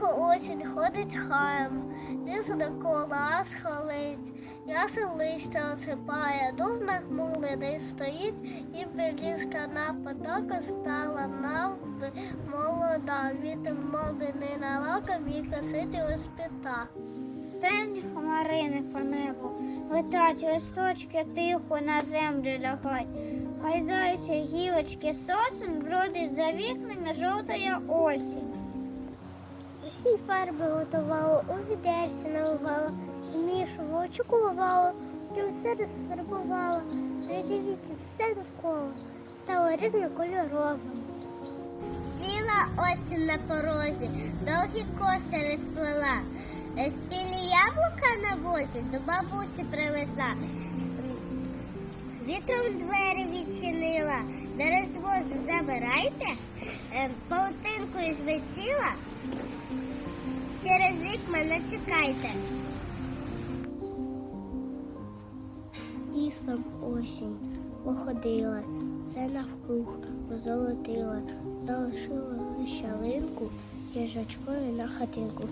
Тихо осінь ходить хаєм, ліс довкола схолить, ясен листя осипає, дуб нахмулений стоїть, і білізка на потоку стала навби молода, вітер мови не на лаком і косить у спіта. День хмарини по небу, летать листочки тихо на землю лягають. Гайдаються гілочки сосен, бродить за вікнами жовтая осінь. Усі фарби готувала, у відерці наливала, змішувала, чекувала, і все розфарбувала. Придивіться все навколо, стало різнокольоровим. Сіла осінь на порозі, довгі коси розплела. Е, Спілі яблука на возі до бабусі привезла. Вітром двері відчинила, до розвозу забирайте, Е, паутинкою злетіла, через рік мене чекайте. Лісом осінь походила, все навкруг позолотила, залишила лише ялинку їжачкою на хатинку.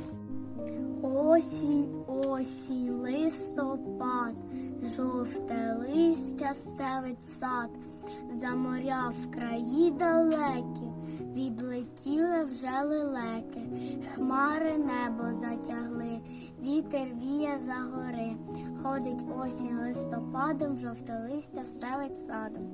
Осінь, осінь, листопад, жовте листя стелить сад, за моря в краї далекі, вже лелеки, хмари небо затягли, вітер віє за гори, ходить осінь листопадом, жовте листя стелить садом.